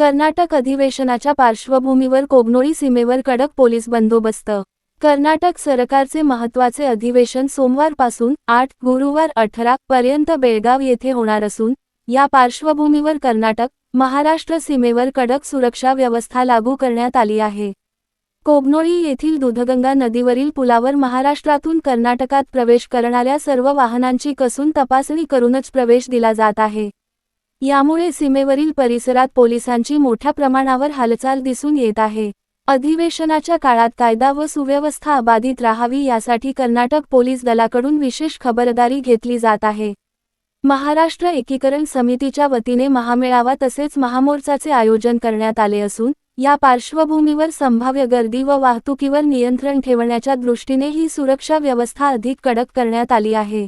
कर्नाटक अधिवेशनाच्या पार्श्वभूमीवर कोगनोळी सीमेवर कडक पोलीस बंदोबस्त. कर्नाटक सरकारचे महत्त्वाचे अधिवेशन सोमवारपासून आठ गुरुवार अठरा पर्यंत बेळगाव येथे होणार असून या पार्श्वभूमीवर कर्नाटक महाराष्ट्र सीमेवर कडक सुरक्षा व्यवस्था लागू करण्यात आली आहे. कोगनोळी येथील दुधगंगा नदीवरील पुलावर महाराष्ट्रातून कर्नाटकात प्रवेश करणाऱ्या सर्व वाहनांची कसून तपासणी करूनच प्रवेश दिला जात आहे. यामुळे सीमेवरील परिसरात पोलिसांची मोठ्या प्रमाणावर हालचाल दिसून येत आहे. अधिवेशनाच्या काळात कायदा व सुव्यवस्था अबाधित राहावी यासाठी कर्नाटक पोलीस दलाकडून विशेष खबरदारी घेतली जात आहे. महाराष्ट्र एकीकरण समितीच्या वतीने महामेळावा तसेच महामोर्चाचे आयोजन करण्यात आले असून या पार्श्वभूमीवर संभाव्य गर्दी व वाहतुकीवर नियंत्रण ठेवण्याच्या दृष्टीने ही सुरक्षा व्यवस्था अधिक कडक करण्यात आली आहे.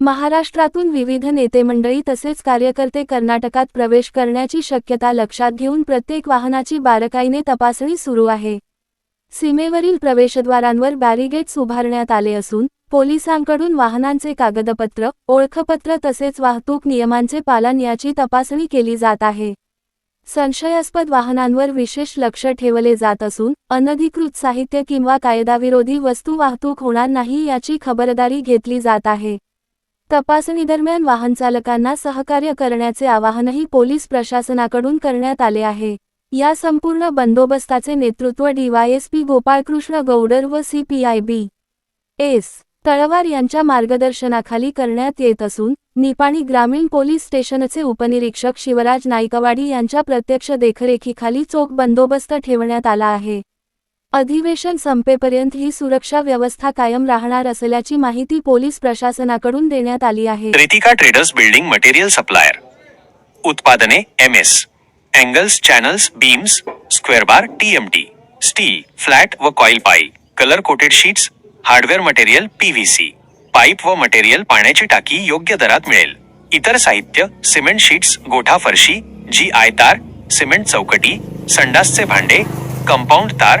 महाराष्ट्रातून विविध नेते मंडळी तसेच कार्यकर्ते कर्नाटकात प्रवेश करण्याची शक्यता लक्षात घेऊन प्रत्येक वाहनाची बारकाईने तपासणी सुरू आहे. सीमेवरील प्रवेशद्वारांवर बॅरिगेट्स उभारण्यात आले असून पोलिसांकडून वाहनांचे कागदपत्र ओळखपत्र तसेच वाहतूक नियमांचे पालन याची तपासणी केली जात आहे. संशयास्पद वाहनांवर विशेष लक्ष ठेवले जात असून अनधिकृत साहित्य किंवा कायदाविरोधी वस्तू वाहतूक होणार नाही याची खबरदारी घेतली जात आहे. तपासणीदरम्यान वाहनचालकांना सहकार्य करण्याचे आवाहनही पोलीस प्रशासनाकडून करण्यात आले आहे. या संपूर्ण बंदोबस्ताचे नेतृत्व डीवायएसपी गोपाळकृष्ण गौडर व सीपीआयबी एस तळवार यांच्या मार्गदर्शनाखाली करण्यात येत असून निपाणी ग्रामीण पोलीस स्टेशनचे उपनिरीक्षक शिवराज नाईकवाडी यांच्या प्रत्यक्ष देखरेखीखाली चोख बंदोबस्त ठेवण्यात आला आहे. अधिवेशन संपेपर्यंत ही सुरक्षा व्यवस्था कायम राहणार असल्याची माहिती पोलीस प्रशासनाकडून देण्यात आली आहे. Ritika traders building material supplier उत्पादने M S angles channels beams square bar TMT steel flat व कॉईल पाई colour coated sheets hardware material PVC pipe व मटेरियल पाण्याची टाकी योग्य दरात मिळेल इतर साहित्य सिमेंट शीट्स गोठा फरशी जी आय तार सिमेंट चौकटी संडासचे भांडे कंपाऊंड तार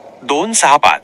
दोन सहा पाच.